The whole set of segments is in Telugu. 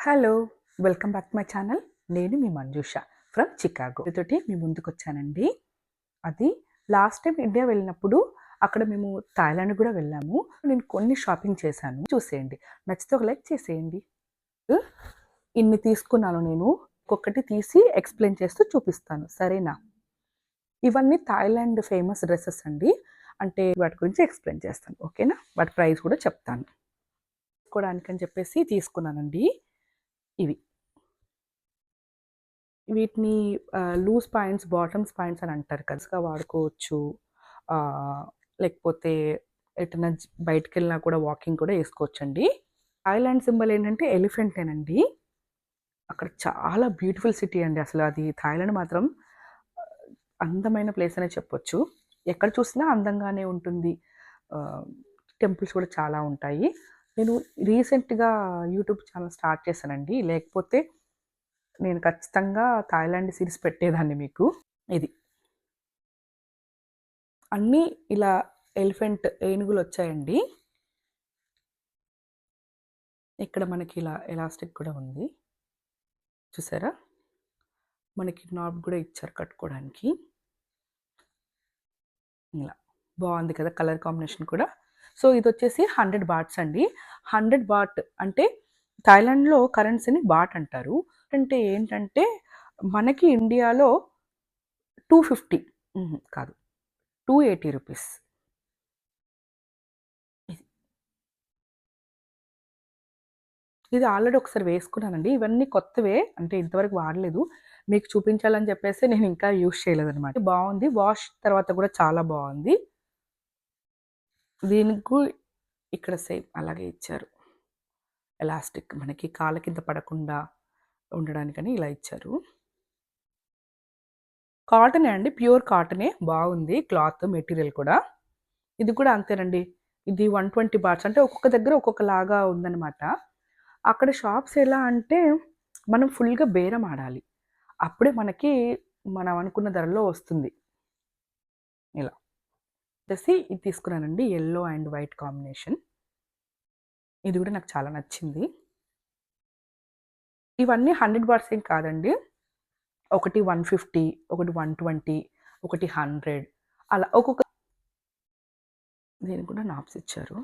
Hello welcome back my channel నేను మీ మంజుష ఫ్రమ్ చికాగో తోటి మీ ముందుకు వచ్చానండి అది లాస్ట్ టైం ఇండియా వెళ్ళినప్పుడు అక్కడ మేము థాయిలాండ్ కూడా వెళ్ళాము. నేను కొన్ని షాపింగ్ చేశాను. చూసేయండి. నచ్చితే ఒక లైక్ చేసేయండి. ఇన్ని తీసుకున్నాను నేను. ఒక్కొక్కటి తీసి ఎక్స్ప్లెయిన్ చేస్తూ చూపిస్తాను. సరేనా? ఇవన్నీ థాయిలాండ్ ఫేమస్ డ్రెస్సెస్ అండి. అంటే వాటి గురించి ఎక్స్ప్లెయిన్ చేస్తాను. ఓకేనా? వాటి ప్రైస్ కూడా చెప్తాను. తీసుకోవడానికి అని చెప్పేసి తీసుకున్నానండి. ఇవి. వీటిని లూజ్ పాయింట్స్ బాటమ్స్ పాయింట్స్ అని అంటారు కలిసిగా వాడుకోవచ్చు. లేకపోతే ఎటన్నా బయటకు బయటికి వెళ్ళినా కూడా వాకింగ్ కూడా వేసుకోవచ్చు అండి థాయిలాండ్ సింబల్ ఏంటంటే ఎలిఫెంటేనండి అక్కడ చాలా బ్యూటిఫుల్ సిటీ అండి. అసలు అది థాయిలాండ్ మాత్రం అందమైన ప్లేస్ అనే చెప్పొచ్చు. ఎక్కడ చూసినా అందంగానే ఉంటుంది. టెంపుల్స్ కూడా చాలా ఉంటాయి. నేను రీసెంట్గా యూట్యూబ్ ఛానల్ స్టార్ట్ చేశానండి. లేకపోతే నేను ఖచ్చితంగా థాయిలాండ్ సిరీస్ పెట్టేదాన్ని మీకు. ఇది. అన్నీ ఇలా ఎలిఫెంట్ ఏనుగులు వచ్చాయండి. ఇక్కడ మనకి ఇలా ఎలాస్టిక్ కూడా ఉంది. చూసారా? మనకి నాబ్ కూడా ఇచ్చారు కట్టుకోవడానికి. ఇలా. బాగుంది కదా కలర్ కాంబినేషన్ కూడా. సో ఇది వచ్చేసి హండ్రెడ్ బాట్స్ అండి. హండ్రెడ్ బాట్ అంటే థాయిలాండ్లో కరెన్సీని బాట్ అంటారు. అంటే ఏంటంటే మనకి ఇండియాలో టూ ఫిఫ్టీ కాదు. Two eighty rupees. ఇది ఆల్రెడీ ఒకసారి వేసుకున్నానండి. ఇవన్నీ కొత్తవే అంటే ఇంతవరకు వాడలేదు. మీకు చూపించాలని చెప్పేసి నేను ఇంకా యూస్ చేయలేదు అనమాట బాగుంది. వాష్ తర్వాత కూడా చాలా బాగుంది. దీనికి ఇక్కడ సేమ్ అలాగే ఇచ్చారు. ఎలాస్టిక్ మనకి కాళ్ళ కింద పడకుండా ఉండడానికని ఇలా ఇచ్చారు. కాటనే అండి ప్యూర్ కాటనే బాగుంది క్లాత్ మెటీరియల్ కూడా. ఇది కూడా అంతేనండి. ఇది వన్ ట్వంటీ బాట్స్ అంటే ఒక్కొక్క దగ్గర ఒక్కొక్కలాగా ఉందన్నమాట. అక్కడ షాప్స్ ఎలా అంటే మనం ఫుల్గా బేరం ఆడాలి. అప్పుడే మనకి మనం అనుకున్న ధరలో వస్తుంది. ఇలా. వచ్చేసి ఇది తీసుకున్నానండి ఎల్లో అండ్ వైట్ కాంబినేషన్ ఇది కూడా నాకు చాలా నచ్చింది. ఇవన్నీ హండ్రెడ్ బార్స్ ఏం కాదండి. ఒకటి వన్ ఫిఫ్టీ ఒకటి వన్ ట్వంటీ ఒకటి హండ్రెడ్ అలా ఒక్కొక్క దీనికి కూడా నాప్స్ ఇచ్చారు.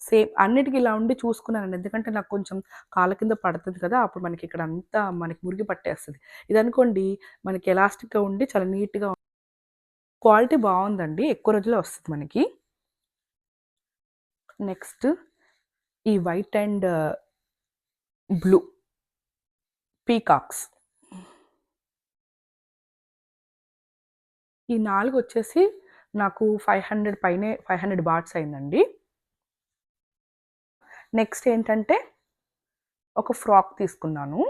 సేమ్ అన్నిటికీ ఇలా ఉండి చూసుకున్నాను ఎందుకంటే నాకు కొంచెం కాళ్ళ కింద పడుతుంది కదా అప్పుడు మనకి ఇక్కడ అంతా మనకి మురిగి పట్టేస్తుంది. ఇది అనుకోండి మనకి ఎలాస్టిక్గా ఉండి చాలా నీట్గా క్వాలిటీ బాగుందండి. ఎక్కువ రోజులే వస్తుంది మనకి. నెక్స్ట్ ఈ వైట్ అండ్ బ్లూ పీకాక్స్. ఈ నాలుగు వచ్చేసి నాకు ఫైవ్ హండ్రెడ్ పైనే ఫైవ్ హండ్రెడ్ బాట్స్ అయిందండి. నెక్స్ట్ ఏంటంటే ఒక ఫ్రాక్ తీసుకున్నాను.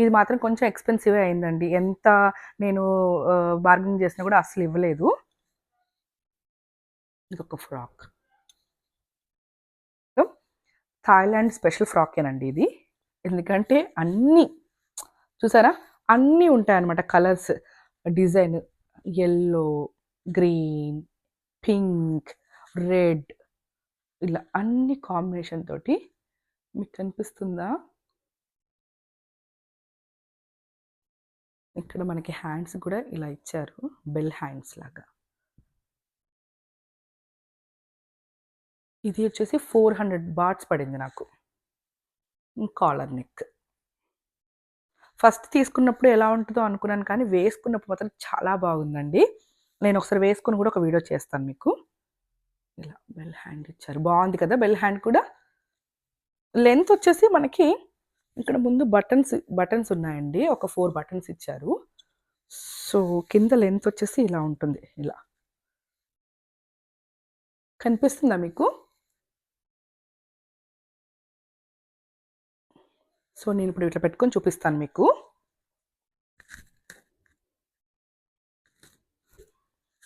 ఇది మాత్రం కొంచెం ఎక్స్పెన్సివ్ అయిందండి. ఎంత నేను బార్గెనింగ్ చేసినా కూడా అసలు ఇవ్వలేదు. ఇది ఒక ఫ్రాక్ థాయిలాండ్ స్పెషల్ ఫ్రాకేనండి ఇది. ఎందుకంటే అన్నీ చూసారా? అన్నీ ఉంటాయన్నమాట colours design yellow green pink red ఇలా అన్ని కాంబినేషన్ తోటి మీకు కనిపిస్తుందా? ఇక్కడ మనకి హ్యాండ్స్ కూడా ఇలా ఇచ్చారు. బెల్ హ్యాండ్స్ లాగా. ఇది వచ్చేసి ఫోర్ హండ్రెడ్ బాట్స్ పడింది నాకు. Collar neck. ఫస్ట్ తీసుకున్నప్పుడు ఎలా ఉంటుందో అనుకున్నాను కానీ వేసుకున్నప్పుడు మాత్రం చాలా బాగుందండి. నేను ఒకసారి వేసుకుని కూడా ఒక వీడియో చేస్తాను మీకు. ఇలా బెల్ హ్యాండ్ ఇచ్చారు. బాగుంది కదా బెల్ హ్యాండ్ కూడా? లెంత్ వచ్చేసి మనకి ఇక్కడ ముందు బటన్స్ బటన్స్ ఉన్నాయండి. ఒక ఫోర్ బటన్స్ ఇచ్చారు. సో కింద లెంత్ వచ్చేసి ఇలా ఉంటుంది. ఇలా. కనిపిస్తుందా మీకు? సో నేను ఇప్పుడు ఇట్లా పెట్టుకొని చూపిస్తాను మీకు.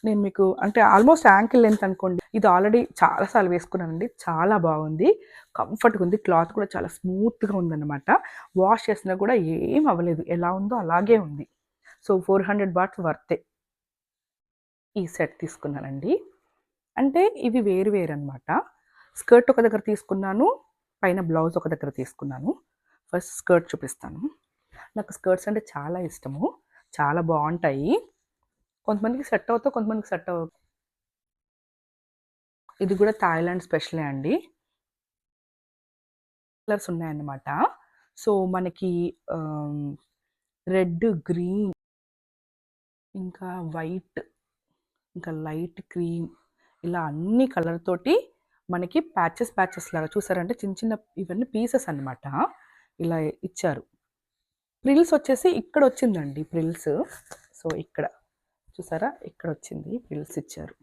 నేను మీకు అంటే ఆల్మోస్ట్ యాంకిల్ లెంత్ అనుకోండి ఇది ఆల్రెడీ చాలాసార్లు వేసుకున్నానండి చాలా బాగుంది. కంఫర్ట్గా ఉంది క్లాత్ కూడా చాలా స్మూత్గా ఉందన్నమాట. వాష్ చేసినా కూడా ఏం అవ్వలేదు ఎలా ఉందో అలాగే ఉంది. సో ఫోర్ హండ్రెడ్ బాట్స్ వర్తే ఈ సెట్ తీసుకున్నానండి. అంటే ఇవి వేరు వేరు అనమాట స్కర్ట్ ఒక దగ్గర తీసుకున్నాను పైన బ్లౌజ్ ఒక దగ్గర తీసుకున్నాను. ఫస్ట్ స్కర్ట్ చూపిస్తాను. నాకు స్కర్ట్స్ అంటే చాలా ఇష్టము చాలా బాగుంటాయి. కొంతమందికి సెట్ అవుతావు కొంతమందికి సెట్ అవ్వవు. ఇది కూడా థాయిలాండ్ స్పెషలే అండి. కలర్స్ ఉన్నాయన్నమాట. సో మనకి రెడ్ గ్రీన్ ఇంకా వైట్ ఇంకా లైట్ క్రీమ్ ఇలా అన్ని కలర్ తోటి మనకి ప్యాచెస్ ప్యాచెస్ లాగా చూసారంటే చిన్న చిన్న ఇవన్నీ పీసెస్ అన్నమాట. ఇలా ఇచ్చారు. ప్రిల్స్ వచ్చేసి ఇక్కడ వచ్చిందండి ప్రిల్స్. సో ఇక్కడ. చూసారా? ఇక్కడ వచ్చింది పిల్స్ ఇచ్చారు.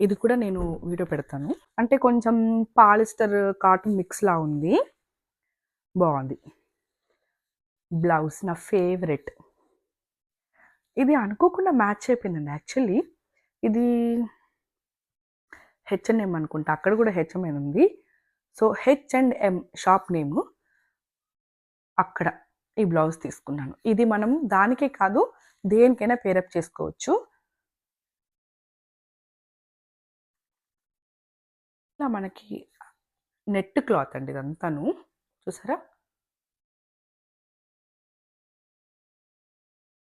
ఇది కూడా నేను వీడియో పెడతాను. అంటే కొంచెం పాలిస్టర్ కాటన్ మిక్స్లా ఉంది. బాగుంది. బ్లౌజ్ నా ఫేవరెట్. ఇది అనుకోకుండా మ్యాచ్ అయిపోయిందండి. యాక్చువల్లీ ఇది హెచ్ అండ్ ఎం అనుకుంటా. అక్కడ కూడా హెచ్ఎంఎన్ ఉంది. So H and M shop name అక్కడ. ఈ బ్లౌజ్ తీసుకున్నాను. ఇది మనం దానికే కాదు దేనికైనా పేరప్ చేసుకోవచ్చు. ఇలా మనకి నెట్ క్లాత్ అండి ఇదంతాను. చూసారా?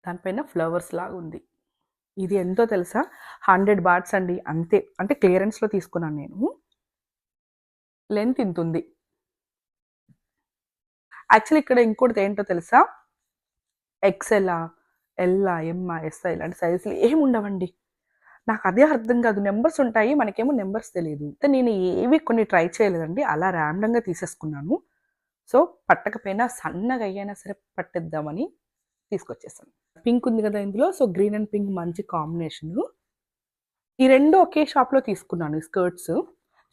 దానిపైన ఫ్లవర్స్ లాగా ఉంది. ఇది ఎంతో తెలుసా? హండ్రెడ్ బాట్స్ అండి అంతే. అంటే క్లియరెన్స్లో తీసుకున్నాను నేను. లెంత్ ఇంత ఉంది యాక్చువల్లీ ఇక్కడ ఇంకోటి ఏంటో తెలుసా? ఎక్సెల్ఆ ఎల్లా ఎంఆ ఎస్ఐ ఇలాంటి సైజులు ఏమి ఉండవండి. నాకు అదే అర్థం కాదు. నెంబర్స్ ఉంటాయి మనకేమో నెంబర్స్ తెలియదు నేను ఏవి కొన్ని ట్రై చేయలేదండి. అలా ర్యాండంగా తీసేసుకున్నాను. సో పట్టకపోయినా సన్నగా అయ్యైనా సరే పట్టిద్దామని తీసుకొచ్చేసాను. పింక్ ఉంది కదా ఇందులో. సో గ్రీన్ అండ్ పింక్ మంచి కాంబినేషన్ ఈ రెండు ఒకే షాప్లో తీసుకున్నాను ఈ స్కర్ట్స్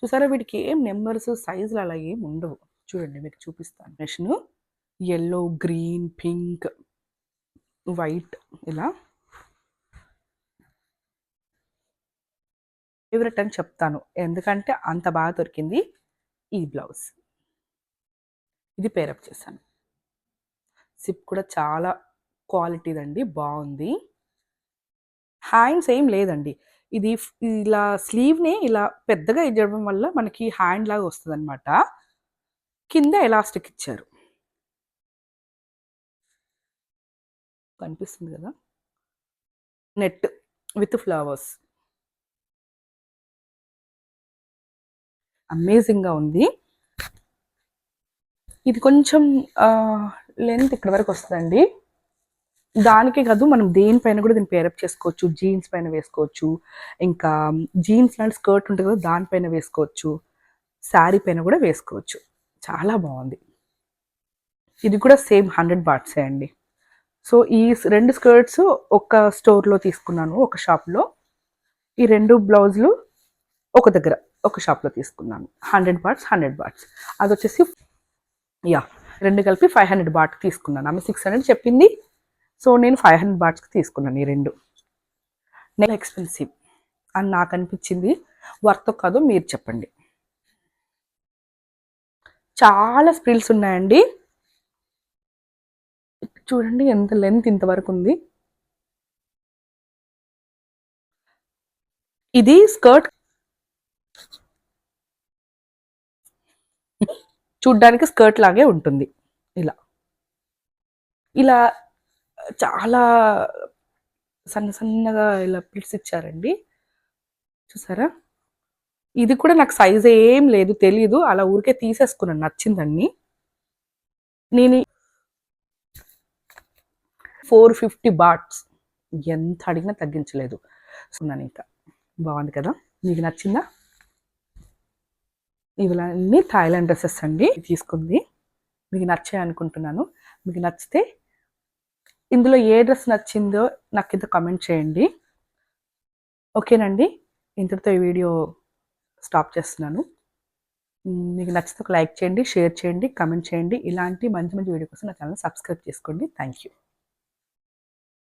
చూసారా? వీటికి ఏం నెంబర్స్ సైజులు అలా ఏం ఉండవు. చూడండి మీకు చూపిస్తాను. Machine yellow green pink white ఇలా. ఫేవరెట్ అని చెప్తాను. ఎందుకంటే అంత బాగా దొరికింది ఈ బ్లౌజ్ ఇది పేరప్ చేశాను. సిప్ కూడా చాలా క్వాలిటీదండి బాగుంది. హ్యాండ్స్ ఏం లేదండి. ఇది ఇలా స్లీవ్ని ఇలా పెద్దగా ఇవ్వడం వల్ల మనకి హ్యాండ్ లాగా వస్తుంది అనమాట కింద ఎలాస్టిక్ ఇచ్చారు? కనిపిస్తుంది కదా? Net with flowers. అమేజింగ్గా ఉంది. ఇది కొంచెం లెంత్ ఇక్కడ వరకు వస్తుందండి. దానికే కాదు మనం దేనిపైన కూడా దీన్ని పేరప్ చేసుకోవచ్చు. జీన్స్ పైన వేసుకోవచ్చు. ఇంకా జీన్స్ లాంటి స్కర్ట్ ఉంటుంది కదా దానిపైన వేసుకోవచ్చు. శారీ పైన కూడా వేసుకోవచ్చు. చాలా బాగుంది. ఇది కూడా సేమ్ హండ్రెడ్ బాట్సే అండి. సో ఈ రెండు స్కర్ట్స్ ఒక స్టోర్లో తీసుకున్నాను ఒక షాప్లో. ఈ రెండు బ్లౌజులు ఒక దగ్గర ఒక షాప్లో తీసుకున్నాను. Hundred bahts hundred bahts. అది వచ్చేసి యా రెండు కలిపి ఫైవ్ హండ్రెడ్ బాట్ తీసుకున్నాను. ఆమె సిక్స్ హండ్రెడ్ చెప్పింది. సో నేను ఫైవ్ హండ్రెడ్ బాట్స్కి తీసుకున్నాను ఈ రెండు. నెల ఎక్స్పెన్సివ్. అని నాకు అనిపించింది వర్త్ కాదు మీరు చెప్పండి. చాలా స్ప్రిల్స్ ఉన్నాయండి. చూడండి ఎంత లెంత్ ఇంతవరకు ఉంది. ఇది స్కర్ట్. చూడ్డానికి స్కర్ట్ లాగే ఉంటుంది. ఇలా. ఇలా చాలా సన్న సన్నగా ఇలా పిలిచి ఇచ్చారండి. చూసారా? ఇది కూడా నాకు సైజ్ ఏం లేదు తెలీదు. అలా ఊరికే తీసేసుకున్నాను నచ్చిందండి నేను ఫోర్ ఫిఫ్టీ బాట్స్ ఎంత అడిగినా తగ్గించలేదు. సున్నాను ఇంకా. బాగుంది కదా? మీకు నచ్చిందా? ఇవన్నీ థాయిలాండ్ డ్రెస్సెస్ అండి. తీసుకుంది. మీకు నచ్చాయి అనుకుంటున్నాను. మీకు నచ్చితే ఇందులో ఏ డ్రెస్ నచ్చిందో నాకు కింద కమెంట్ చేయండి. ఓకేనండి? ఇంతటితో ఈ వీడియో స్టాప్ చేస్తున్నాను. మీకు నచ్చితే ఒక లైక్ చేయండి షేర్ చేయండి కమెంట్ చేయండి. ఇలాంటి మంచి మంచి వీడియో కోసం నా ఛానల్ సబ్స్క్రైబ్ చేసుకోండి. Thank you